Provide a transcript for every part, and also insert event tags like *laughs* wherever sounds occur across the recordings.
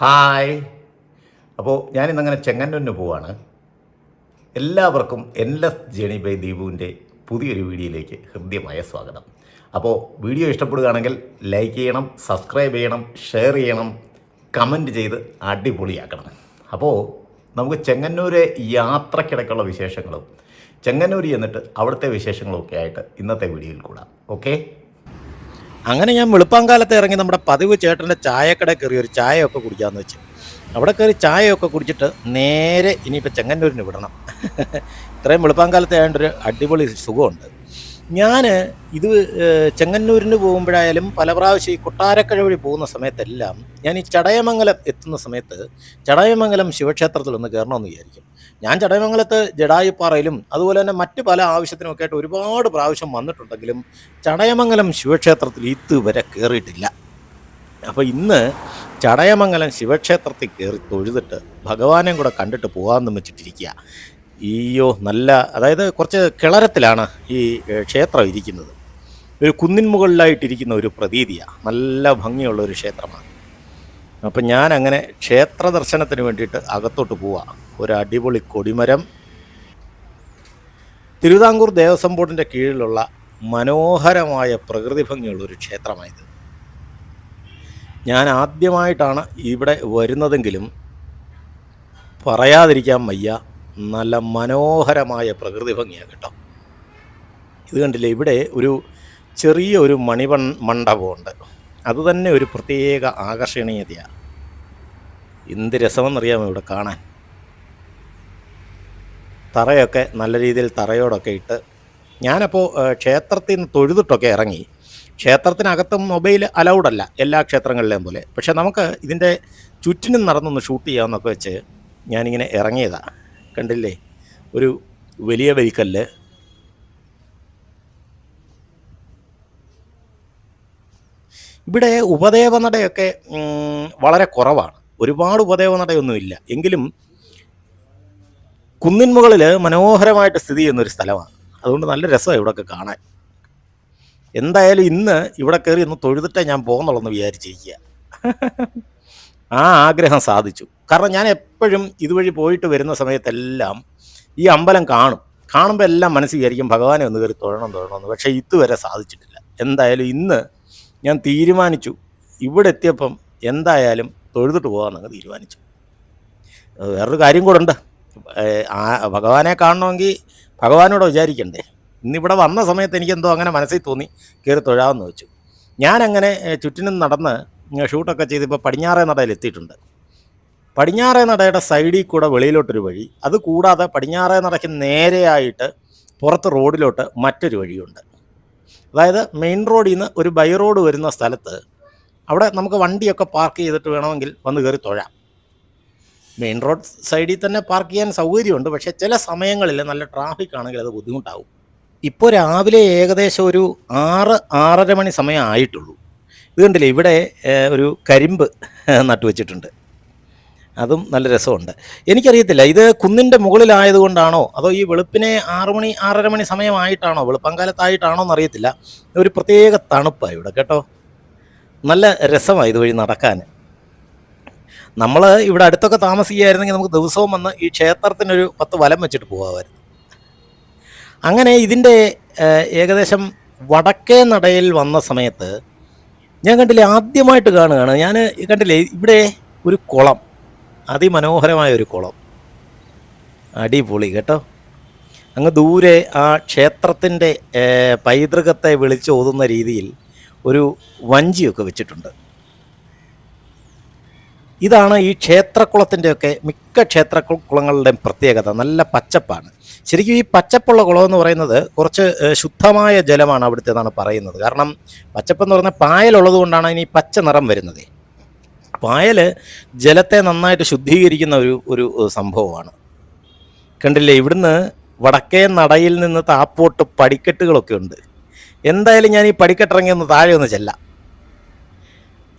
Hi. അപ്പോൾ ഞാനിന്നങ്ങനെ ചെങ്ങന്നൂരിന് പോവാണ്. എല്ലാവർക്കും എൻലെസ് ജേണി ബൈ ദീപുവിന്റെ പുതിയൊരു വീഡിയോയിലേക്ക് ഹൃദ്യമായ സ്വാഗതം. അപ്പോൾ വീഡിയോ ഇഷ്ടപ്പെടുകയാണെങ്കിൽ ലൈക്ക് ചെയ്യണം സബ്സ്ക്രൈബ് ചെയ്യണം ഷെയർ ചെയ്യണം കമന്റ് ചെയ്ത് അടിപൊളിയാക്കണം. അപ്പോൾ നമുക്ക് ചെങ്ങന്നൂർ യാത്രക്കിടക്കുള്ള വിശേഷങ്ങളും ചെങ്ങന്നൂർ എന്നിട്ട് അവിടുത്തെ വിശേഷങ്ങളും ഒക്കെ ആയിട്ട് ഇന്നത്തെ വീഡിയോയിൽ കൂടാം. ഓക്കേ അങ്ങനെ ഞാൻ വെളുപ്പാങ്കാലത്ത് ഇറങ്ങി നമ്മുടെ പതിവ് ചേട്ടന്റെ ചായക്കട കയറി ഒരു ചായയൊക്കെ കുടിക്കാമെന്ന് വെച്ച്. അവിടെ കയറി ചായയൊക്കെ കുടിച്ചിട്ട് നേരെ ഇനിയിപ്പോൾ ചെങ്ങന്നൂരിന് വിടണം. ഇത്രയും വെളുപ്പാങ്കാലത്ത് ആയതുകൊണ്ടൊരു അടിപൊളി സുഖമുണ്ട്. ഞാൻ ഇത് ചെങ്ങന്നൂരിന് പോകുമ്പോഴായാലും പല പ്രാവശ്യം ഈ കൊട്ടാരക്കഴ വഴി പോകുന്ന സമയത്തെല്ലാം ഞാൻ ഈ ചടയമംഗലം എത്തുന്ന സമയത്ത് ചടയമംഗലം ശിവക്ഷേത്രത്തിൽ ഒന്ന് കയറണമെന്ന് വിചാരിക്കും. ഞാൻ ചടയമംഗലത്ത് ജഡായിപ്പാറയിലും അതുപോലെ തന്നെ മറ്റ് പല ആവശ്യത്തിനുമൊക്കെ ആയിട്ട് ഒരുപാട് പ്രാവശ്യം വന്നിട്ടുണ്ടെങ്കിലും ചടയമംഗലം ശിവക്ഷേത്രത്തിൽ ഇതുവരെ കയറിയിട്ടില്ല അപ്പോൾ ഇന്ന് ചടയമംഗലം ശിവക്ഷേത്രത്തിൽ കയറി തൊഴുതിട്ട് ഭഗവാനെയും കൂടെ കണ്ടിട്ട് പോകാമെന്ന് വെച്ചിട്ടിരിക്കുക. ഈയോ നല്ല അതായത് കുറച്ച് കിളരത്തിലാണ് ഈ ക്ഷേത്രം ഇരിക്കുന്നത്. ഒരു കുന്നിൻ മുകളിലായിട്ടിരിക്കുന്ന ഒരു പ്രതീതിയാണ് നല്ല ഭംഗിയുള്ള ഒരു ക്ഷേത്രമാണ്. അപ്പം ഞാൻ അങ്ങനെ ക്ഷേത്ര ദർശനത്തിന് വേണ്ടിയിട്ട് അകത്തോട്ട് പോവാം. ഒരു അടിപൊളി കൊടിമരം. തിരുവിതാംകൂർ ദേവസ്വം ബോർഡിന്റെ കീഴിലുള്ള മനോഹരമായ പ്രകൃതി ഭംഗിയുള്ളൊരു ക്ഷേത്രമായത് ഞാൻ ആദ്യമായിട്ടാണ് ഇവിടെ വരുന്നതെങ്കിലും പറയാതിരിക്കാൻ വയ്യ. നല്ല മനോഹരമായ പ്രകൃതി ഭംഗിയാണ് കേട്ടോ. ഇത് കണ്ടില്ലേ ഇവിടെ ഒരു ചെറിയ ഒരു മണിവൺ മണ്ഡപമുണ്ട്. അതുതന്നെ ഒരു പ്രത്യേക ആകർഷണീയതയാണ്. എന്ത് രസമെന്നറിയാമോ ഇവിടെ കാണാൻ? തറയൊക്കെ നല്ല രീതിയിൽ തറയോടൊക്കെ ഇട്ട് ഞാനപ്പോൾ ക്ഷേത്രത്തിൽ നിന്ന് തൊഴുതിട്ടൊക്കെ ഇറങ്ങി. ക്ഷേത്രത്തിനകത്തും മൊബൈൽ അലൗഡ് അല്ല എല്ലാ ക്ഷേത്രങ്ങളിലെയും പോലെ. പക്ഷെ നമുക്ക് ഇതിന്റെ ചുറ്റിനും നടന്നൊന്ന് ഷൂട്ട് ചെയ്യാമെന്നൊക്കെ വെച്ച് ഞാനിങ്ങനെ ഇറങ്ങിയതാണ് കണ്ടില്ലേ? ഒരു വലിയ വെഹിക്കല്ല് ഇവിടെ ഉപദേവനടയൊക്കെ വളരെ കുറവാണ്. ഒരുപാട് ഉപദേവനടയൊന്നുമില്ല. എങ്കിലും കുന്നിൻ മുകളിൽ മനോഹരമായിട്ട് സ്ഥിതി ചെയ്യുന്ന ഒരു സ്ഥലമാണ്. അതുകൊണ്ട് നല്ല രസമാണ് ഇവിടെയൊക്കെ കാണാൻ. എന്തായാലും ഇന്ന് ഇവിടെ കയറി ഒന്ന് തൊഴുതിട്ടേ ഞാൻ പോകുന്നുള്ളെന്ന് വിചാരിച്ചിരിക്കുക ആ ആഗ്രഹം സാധിച്ചു. കാരണം ഞാൻ എപ്പോഴും ഇതുവഴി പോയിട്ട് വരുന്ന സമയത്തെല്ലാം ഈ അമ്പലം കാണും. കാണുമ്പോൾ എല്ലാം മനസ്സിൽ വിചാരിക്കും ഭഗവാനെ ഒന്ന് കയറി തൊഴണം തൊഴണമെന്ന് പക്ഷേ ഇതുവരെ സാധിച്ചിട്ടില്ല. എന്തായാലും ഇന്ന് ഞാൻ തീരുമാനിച്ചു. ഇവിടെ എത്തിയപ്പം എന്തായാലും തൊഴുതിട്ട് പോകാമെന്നങ്ങ് തീരുമാനിച്ചു. വേറൊരു കാര്യം കൂടെ ഉണ്ട്. ഭഗവാനെ കാണണമെങ്കിൽ ഭഗവാനോട് വിചാരിക്കണ്ടേ. ഇന്നിവിടെ വന്ന സമയത്ത് എനിക്കെന്തോ അങ്ങനെ മനസ്സിൽ തോന്നി കയറി തൊഴാമെന്ന് വെച്ചു. ഞാനങ്ങനെ ചുറ്റിനും നടന്ന് ഷൂട്ടൊക്കെ ചെയ്ത് ഇപ്പോൾ പടിഞ്ഞാറേ നടയിൽ എത്തിയിട്ടുണ്ട്. പടിഞ്ഞാറേ നടയുടെ സൈഡിൽ കൂടെ വെളിയിലോട്ടൊരു വഴി അത് കൂടാതെ പടിഞ്ഞാറേ നടയ്ക്ക് നേരെയായിട്ട് പുറത്ത് റോഡിലോട്ട് മറ്റൊരു വഴിയുണ്ട്. അതായത് മെയിൻ റോഡിൽ നിന്ന് ഒരു ബൈ റോഡ് വരുന്ന സ്ഥലത്ത് അവിടെ നമുക്ക് വണ്ടിയൊക്കെ പാർക്ക് ചെയ്തിട്ട് വേണമെങ്കിൽ വന്ന് കയറി തൊഴാം. മെയിൻ റോഡ് സൈഡിൽ തന്നെ പാർക്ക് ചെയ്യാൻ സൗകര്യമുണ്ട്. പക്ഷേ ചില സമയങ്ങളിൽ നല്ല ട്രാഫിക് ആണെങ്കിൽ അത് ബുദ്ധിമുട്ടാവും. ഇപ്പോൾ രാവിലെ ഏകദേശം ഒരു ആറ് ആറര മണി സമയം ആയിട്ടുള്ളൂ. ഇത് കണ്ടില്ലേ? ഇവിടെ ഒരു കരിമ്പ് നട്ടുവെച്ചിട്ടുണ്ട് അതും നല്ല രസമുണ്ട്. എനിക്കറിയത്തില്ല ഇത് കുന്നിന്റെ മുകളിലായതുകൊണ്ടാണോ അതോ ഈ വെളുപ്പിനെ ആറു മണി ആറര മണി സമയമായിട്ടാണോ? വെളുപ്പങ്കാലത്തായിട്ടാണോ എന്നറിയത്തില്ല. ഒരു പ്രത്യേക തണുപ്പാണ് ഇവിടെ കേട്ടോ? നല്ല രസമാണ് ഇതുവഴി നടക്കാൻ. നമ്മൾ ഇവിടെ അടുത്തൊക്കെ താമസിക്കുകയായിരുന്നെങ്കിൽ നമുക്ക് ദിവസവും വന്ന് ഈ ക്ഷേത്രത്തിനൊരു പത്ത് വലം വെച്ചിട്ട് പോകാമായിരുന്നു അങ്ങനെ ഇതിന്റെ ഏകദേശം വടക്കേ നടയിൽ വന്ന സമയത്ത് ഞാൻ കണ്ടില്ലേ ആദ്യമായിട്ട് കാണുകയാണ്. ഞാൻ കണ്ടില്ലേ ഇവിടെ ഒരു കുളം അതിമനോഹരമായ ഒരു കുളം. അടിപൊളി കേട്ടോ. അങ്ങ് ദൂരെ ആ ക്ഷേത്രത്തിന്റെ പൈതൃകത്തെ വിളിച്ചോതുന്ന രീതിയിൽ ഒരു വഞ്ചിയൊക്കെ വെച്ചിട്ടുണ്ട്. ഇതാണ് ഈ ക്ഷേത്രക്കുളത്തിന്റെയൊക്കെ മിക്ക ക്ഷേത്ര കുളങ്ങളുടെയും പ്രത്യേകത. നല്ല പച്ചപ്പാണ്. ശരിക്കും ഈ പച്ചപ്പുള്ള കുളം എന്ന് പറയുന്നത് കുറച്ച് ശുദ്ധമായ ജലമാണ് അവിടുത്തേതാണ് പറയുന്നത്. കാരണം പച്ചപ്പെന്ന് പറഞ്ഞാൽ പായലുള്ളത് കൊണ്ടാണ് ഇനി പച്ച നിറം വരുന്നത്. പായൽ ജലത്തെ നന്നായിട്ട് ശുദ്ധീകരിക്കുന്ന ഒരു ഒരു സംഭവമാണ്. കണ്ടില്ലേ? ഇവിടുന്ന് വടക്കേ നടയിൽ നിന്ന് താപ്പോട്ട് പടിക്കെട്ടുകളൊക്കെ ഉണ്ട്. എന്തായാലും ഞാൻ ഈ പടിക്കെട്ടിറങ്ങി ഒന്ന് താഴെ ഒന്ന് ചെല്ലാം.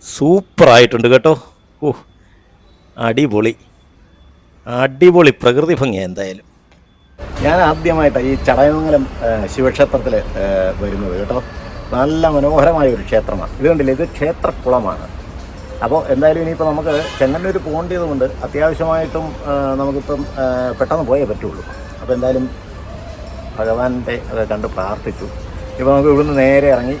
സൂപ്പറായിട്ടുണ്ട് കേട്ടോ. ഓ അടിപൊളി. അടിപൊളി പ്രകൃതി ഭംഗി എന്തായാലും. ഞാൻ ആദ്യമായിട്ടാണ് ഈ ചടയമംഗലം ശിവക്ഷേത്രത്തിൽ വരുന്നത് കേട്ടോ. നല്ല മനോഹരമായ ഒരു ക്ഷേത്രമാണ്. ഇത് കണ്ടില്ലേ? ഇത് ക്ഷേത്രക്കുളമാണ്. അപ്പോൾ എന്തായാലും ഇനിയിപ്പോൾ നമുക്ക് ചെങ്ങന്നൂർ പോകേണ്ടത് കൊണ്ട് അത്യാവശ്യമായിട്ടും നമുക്കിപ്പം പെട്ടെന്ന് പോയേ പറ്റുള്ളൂ. അപ്പോൾ എന്തായാലും ഭഗവാന്റെ കണ്ട് പ്രാർത്ഥിച്ചു. ഇപ്പോൾ നമുക്ക് ഇവിടുന്ന് നേരെ ഇറങ്ങി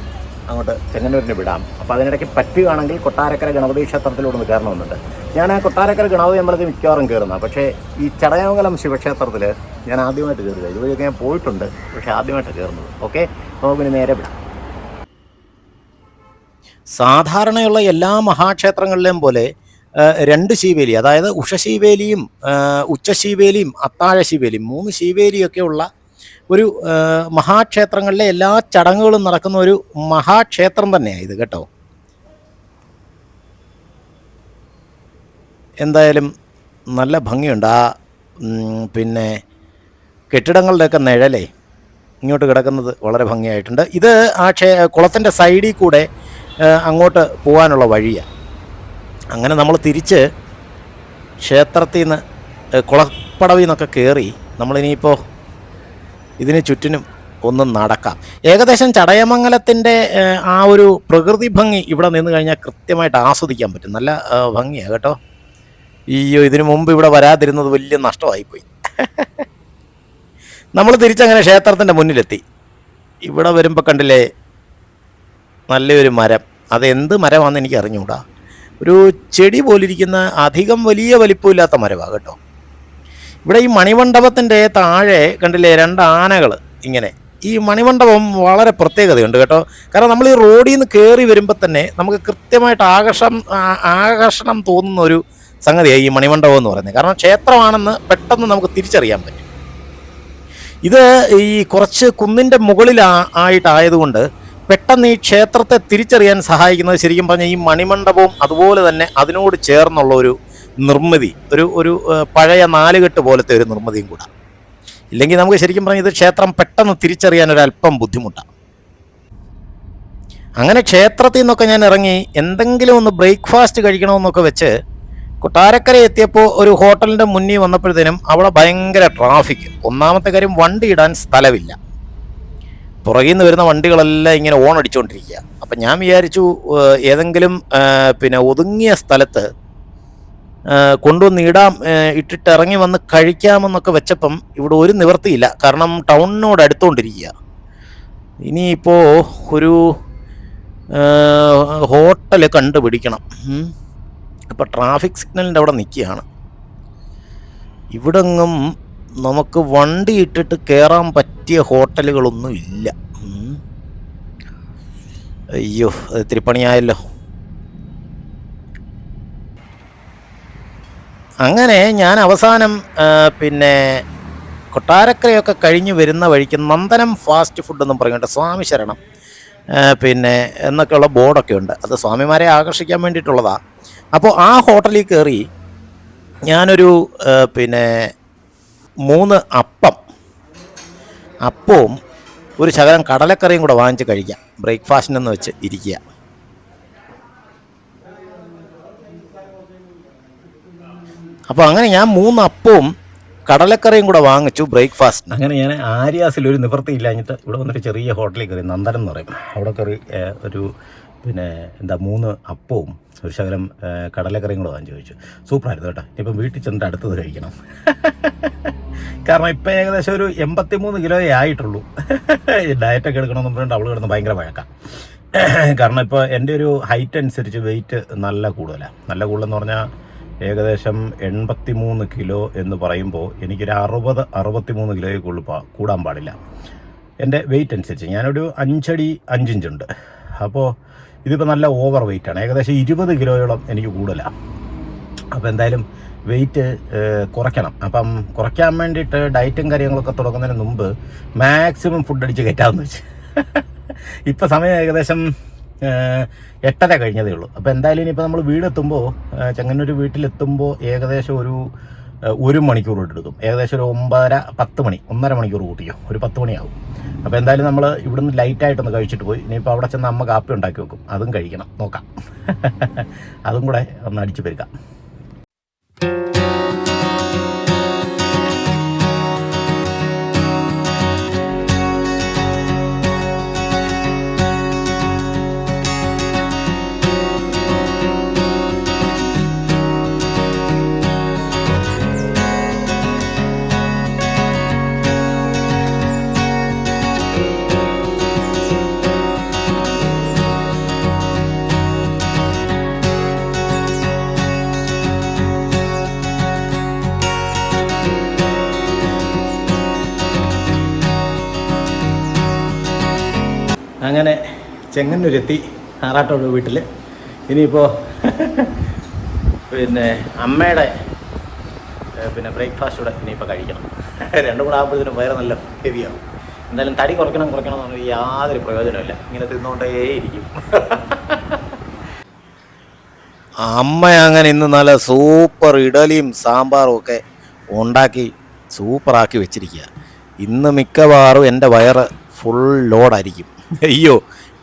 അങ്ങോട്ട് ചെങ്ങന്നൂരിന് വിടാം. അപ്പോൾ അതിനിടയ്ക്ക് പറ്റുകയാണെങ്കിൽ കൊട്ടാരക്കര ഗണപതി ക്ഷേത്രത്തിലൂടെ കയറണമെന്നുണ്ട് ഞാൻ ആ കൊട്ടാരക്കര ഗണപതി അമ്പലത്തിൽ മിക്കവാറും കയറുന്ന. പക്ഷേ ഈ ചടയമംഗലം ശിവക്ഷേത്രത്തിൽ ഞാൻ ആദ്യമായിട്ട് കയറുക. ഇതുവഴിയൊക്കെ ഞാൻ പോയിട്ടുണ്ട്. പക്ഷേ ആദ്യമായിട്ട് കയറുന്നത്. ഓക്കെ? നമുക്ക് പിന്നെ നേരെ വിടാം. സാധാരണയുള്ള എല്ലാ മഹാക്ഷേത്രങ്ങളിലെയും പോലെ രണ്ട് ശിവേലി അതായത് ഉഷശീവേലിയും ഉച്ചശീവേലിയും അത്താഴ ശീവേലിയും മൂന്ന് ശീവേലിയൊക്കെ ഉള്ള ഒരു മഹാക്ഷേത്രങ്ങളിലെ എല്ലാ ചടങ്ങുകളും നടക്കുന്ന ഒരു മഹാക്ഷേത്രം തന്നെയാണ് ഇത് കേട്ടോ. എന്തായാലും നല്ല ഭംഗിയുണ്ട്. ആ പിന്നെ കെട്ടിടങ്ങളുടെയൊക്കെ നിഴലേ ഇങ്ങോട്ട് കിടക്കുന്നത് വളരെ ഭംഗിയായിട്ടുണ്ട്. ഇത് ആ ക്ഷേ കുളത്തിന്റെ സൈഡിൽ കൂടെ അങ്ങോട്ട് പോകാനുള്ള വഴിയാണ് അങ്ങനെ നമ്മൾ തിരിച്ച് ക്ഷേത്രത്തിൽ നിന്ന് കുളപ്പടവിൽ നിന്നൊക്കെ കയറി നമ്മളിനിയിപ്പോൾ ഇതിന് ചുറ്റിനും ഒന്ന് നടക്കാം. ഏകദേശം ചടയമംഗലത്തിന്റെ ആ ഒരു പ്രകൃതി ഭംഗി ഇവിടെ നിന്ന് കഴിഞ്ഞാൽ കൃത്യമായിട്ട് ആസ്വദിക്കാൻ പറ്റും. നല്ല ഭംഗിയാണ് കേട്ടോ. അയ്യോ ഇതിനു മുമ്പ് ഇവിടെ വരാതിരുന്നത് വലിയ നഷ്ടമായിപ്പോയി. *laughs* നമ്മൾ തിരിച്ചങ്ങനെ ക്ഷേത്രത്തിന്റെ മുന്നിലെത്തി. ഇവിടെ വരുമ്പോൾ കണ്ടില്ലേ നല്ലൊരു മരം. അതെന്ത് മരമാണെന്ന് എനിക്ക് അറിഞ്ഞുകൂടാ ഒരു ചെടി പോലിരിക്കുന്ന അധികം വലിയ വലിപ്പമില്ലാത്ത മരമാണ് കേട്ടോ. ഇവിടെ ഈ മണിമണ്ഡപത്തിന്റെ താഴെ കണ്ടില്ലേ രണ്ട് ആനകൾ ഇങ്ങനെ. ഈ മണിമണ്ഡപം വളരെ പ്രത്യേകതയുണ്ട് കേട്ടോ. കാരണം നമ്മൾ ഈ റോഡിൽ നിന്ന് കയറി വരുമ്പോൾ തന്നെ നമുക്ക് കൃത്യമായിട്ട് ആകർഷം ആകർഷണം തോന്നുന്ന ഒരു സംഗതിയാണ് ഈ മണിമണ്ഡപം എന്ന് പറയുന്നത്. കാരണം ക്ഷേത്രമാണെന്ന് പെട്ടെന്ന് നമുക്ക് തിരിച്ചറിയാൻ പറ്റും. ഇത് ഈ കുറച്ച് കുന്നിന്റെ മുകളിൽ ആയിട്ടായതുകൊണ്ട് പെട്ടെന്ന് ഈ ക്ഷേത്രത്തെ തിരിച്ചറിയാൻ സഹായിക്കുന്നത് ശരിക്കും പറഞ്ഞാൽ ഈ മണിമണ്ഡപവും അതുപോലെ തന്നെ അതിനോട് ചേർന്നുള്ള ഒരു നിർമ്മിതി ഒരു ഒരു പഴയ നാലുകെട്ട് പോലത്തെ ഒരു നിർമ്മിതിയും കൂടെ. ഇല്ലെങ്കിൽ നമുക്ക് ശരിക്കും പറഞ്ഞാൽ ഇത് ക്ഷേത്രം പെട്ടെന്ന് തിരിച്ചറിയാൻ ഒരു അല്പം ബുദ്ധിമുട്ടാണ് അങ്ങനെ ക്ഷേത്രത്തിൽ നിന്നൊക്കെ ഞാൻ ഇറങ്ങി എന്തെങ്കിലും ഒന്ന് ബ്രേക്ക്ഫാസ്റ്റ് കഴിക്കണമെന്നൊക്കെ വെച്ച് കൊട്ടാരക്കര എത്തിയപ്പോൾ ഒരു ഹോട്ടലിന്റെ മുന്നിൽ വന്നപ്പോഴത്തേനും അവിടെ ഭയങ്കര ട്രാഫിക്. ഒന്നാമത്തെ കാര്യം വണ്ടി ഇടാൻ സ്ഥലമില്ല. പുറകിൽ നിന്ന് വരുന്ന വണ്ടികളെല്ലാം ഇങ്ങനെ ഓൺ അടിച്ചുകൊണ്ടിരിക്കുക അപ്പം ഞാൻ വിചാരിച്ചു ഏതെങ്കിലും പിന്നെ ഒതുങ്ങിയ സ്ഥലത്ത് ഏഹ്, കൊണ്ടുവന്ന് ഇടാം ഇട്ടിട്ട് ഇറങ്ങി വന്ന് കഴിക്കാമെന്നൊക്കെ വെച്ചപ്പം ഇവിടെ ഒരു നിവർത്തിയില്ല. കാരണം ടൗണിനോട് അടുത്തുകൊണ്ടിരിക്കുക ഇനിയിപ്പോൾ ഒരു ഹോട്ടൽ കണ്ടുപിടിക്കണം. അപ്പോൾ ട്രാഫിക് സിഗ്നലിന്റെ അവിടെ നിൽക്കുകയാണ്. ഇവിടെങ്ങും നമുക്ക് വണ്ടി ഇട്ടിട്ട് കയറാൻ പറ്റിയ ഹോട്ടലുകളൊന്നും ഇല്ല. അയ്യോ അത് ഇത്തിരി പണിയായല്ലോ. അങ്ങനെ ഞാൻ അവസാനം പിന്നെ കൊട്ടാരക്കരയൊക്കെ കഴിഞ്ഞ് വരുന്ന വഴിക്ക് നന്ദനം ഫാസ്റ്റ് ഫുഡ് എന്നും പറഞ്ഞിട്ട് സ്വാമി ശരണം പിന്നെ എന്നൊക്കെയുള്ള ബോർഡൊക്കെ ഉണ്ട്. അത് സ്വാമിമാരെ ആകർഷിക്കാൻ വേണ്ടിയിട്ടുള്ളതാണ് അപ്പോൾ ആ ഹോട്ടലിൽ കയറി ഞാനൊരു പിന്നെ മൂന്ന് അപ്പം അപ്പവും ഒരു ശകലം കടലക്കറിയും കൂടെ വാങ്ങിച്ച് കഴിക്കാം. ബ്രേക്ക്ഫാസ്റ്റിനെന്ന് വെച്ച് ഇരിക്കുക. അപ്പോൾ അങ്ങനെ ഞാൻ മൂന്ന് അപ്പവും കടലക്കറിയും കൂടെ വാങ്ങിച്ചു ബ്രേക്ക്ഫാസ്റ്റ് അങ്ങനെ ഞാൻ ആര്യാസിൽ ഒരു നിവൃത്തി ഇല്ലാഞ്ഞിട്ട് ഇവിടെ വന്നിട്ട് ചെറിയ ഹോട്ടലിൽ കയറി നന്ദനം എന്ന് പറയും. അവിടെ കയറി ഒരു പിന്നെ എന്താ മൂന്ന് അപ്പവും ഒരു ശകലം കടലക്കറിയും കൂടെ വാങ്ങിച്ചു ചോദിച്ചു സൂപ്പറായിരുന്നു കേട്ടോ. ഇപ്പം വീട്ടിൽ ചെന്നിട്ട് അടുത്തത് കഴിക്കണം. കാരണം ഇപ്പം ഏകദേശം ഒരു എൺപത്തി മൂന്ന് കിലോയേ ആയിട്ടുള്ളൂ. ഡയറ്റൊക്കെ എടുക്കണമെന്ന് പറഞ്ഞിട്ട് അവൾ കിടന്ന് ഭയങ്കര വഴക്കാം. കാരണം ഇപ്പോൾ എന്റെ ഒരു ഹൈറ്റ് അനുസരിച്ച് വെയിറ്റ് നല്ല കൂടുതലാണ് നല്ല കൂടുതലെന്ന് പറഞ്ഞാൽ ഏകദേശം എൺപത്തി മൂന്ന് കിലോ എന്ന് പറയുമ്പോൾ എനിക്കൊരു അറുപത് അറുപത്തി മൂന്ന് കിലോയിൽ കൂടാൻ പാടില്ല. എന്റെ വെയിറ്റ് അനുസരിച്ച് ഞാനൊരു അഞ്ചടി അഞ്ചിഞ്ചുണ്ട്. അപ്പോൾ ഇതിപ്പോൾ നല്ല ഓവർ വെയിറ്റാണ് ഏകദേശം ഇരുപത് കിലോയോളം എനിക്ക് കൂടുതലാണ് അപ്പോൾ എന്തായാലും വെയിറ്റ് കുറയ്ക്കണം. അപ്പം കുറയ്ക്കാൻ വേണ്ടിയിട്ട് ഡയറ്റും കാര്യങ്ങളൊക്കെ തുടങ്ങുന്നതിന് മുമ്പ് മാക്സിമം ഫുഡ് അടിച്ച് കയറ്റാമെന്ന് വെച്ച്. ഇപ്പം സമയം ഏകദേശം എട്ടര കഴിഞ്ഞതേ ഉള്ളൂ. അപ്പോൾ എന്തായാലും ഇനിയിപ്പോൾ നമ്മൾ വീടെത്തുമ്പോൾ ചെങ്ങന്നൂർ വീട്ടിലെത്തുമ്പോൾ ഏകദേശം ഒരു ഒരു മണിക്കൂർ കൊണ്ട് എടുക്കും. ഏകദേശം ഒരു ഒമ്പതര പത്ത് മണി ഒന്നര മണിക്കൂർ കൂട്ടിയോ ഒരു പത്ത് മണിയാവും. അപ്പോൾ എന്തായാലും നമ്മൾ ഇവിടുന്ന് ലൈറ്റായിട്ടൊന്ന് കഴിച്ചിട്ട് പോയി. ഇനിയിപ്പോൾ അവിടെ ചെന്ന് അമ്മ കാപ്പി ഉണ്ടാക്കി വെക്കും. അതും കഴിക്കണം. നോക്കാം. *laughs* അതും കൂടെ ഒന്ന് അടിച്ചു പെരുക്കാം. ചെങ്ങന്നൂരെത്തി ആറാട്ടോട് വീട്ടിൽ ഇനിയിപ്പോൾ പിന്നെ അമ്മയുടെ പിന്നെ ബ്രേക്ക്ഫാസ്റ്റ് കൂടെ ഇനിയിപ്പോൾ കഴിക്കണം. രണ്ടും കൂടെ ആകുമ്പോഴത്തേനും വയറ് നല്ല ഹെവിയാവും എന്തായാലും തടി കുറയ്ക്കണം കുറയ്ക്കണം എന്ന് പറഞ്ഞാൽ യാതൊരു പ്രയോജനമില്ല ഇങ്ങനെ തിന്നുകൊണ്ടേയിരിക്കും അമ്മ അങ്ങനെ ഇന്ന് നല്ല സൂപ്പർ ഇഡലിയും സാമ്പാറും ഒക്കെ ഉണ്ടാക്കി സൂപ്പറാക്കി വെച്ചിരിക്കുക ഇന്ന് മിക്കവാറും എന്റെ വയറ് ഫുൾ ലോഡായിരിക്കും അയ്യോ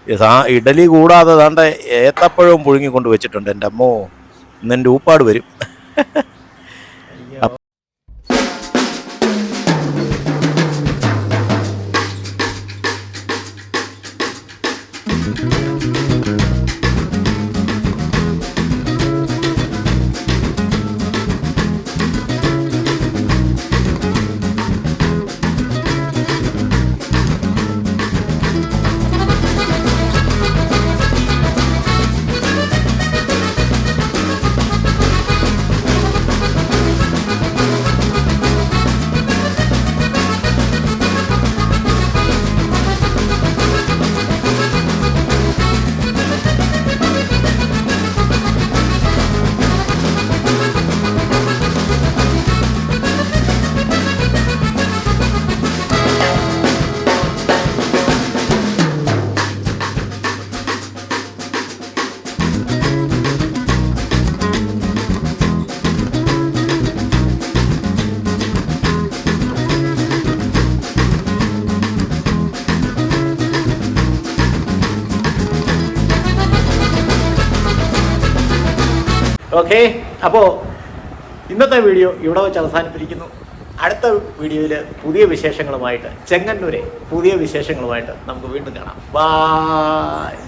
സാ ഇഡലി കൂടാതെ താണ്ട ഏത്തപ്പഴവും പുഴുങ്ങിക്കൊണ്ട് വെച്ചിട്ടുണ്ട് എന്റെ അമ്മോ. ഇന്ന് എന്റെ ഊപ്പാട് വരും. ഓക്കെ അപ്പോൾ ഇന്നത്തെ വീഡിയോ ഇവിടെ വെച്ച് അവസാനിപ്പിക്കുന്നു. അടുത്ത വീഡിയോയിൽ പുതിയ വിശേഷങ്ങളുമായിട്ട് ചെങ്ങന്നൂരെ പുതിയ വിശേഷങ്ങളുമായിട്ട് നമുക്ക് വീണ്ടും കാണാം. ബായ്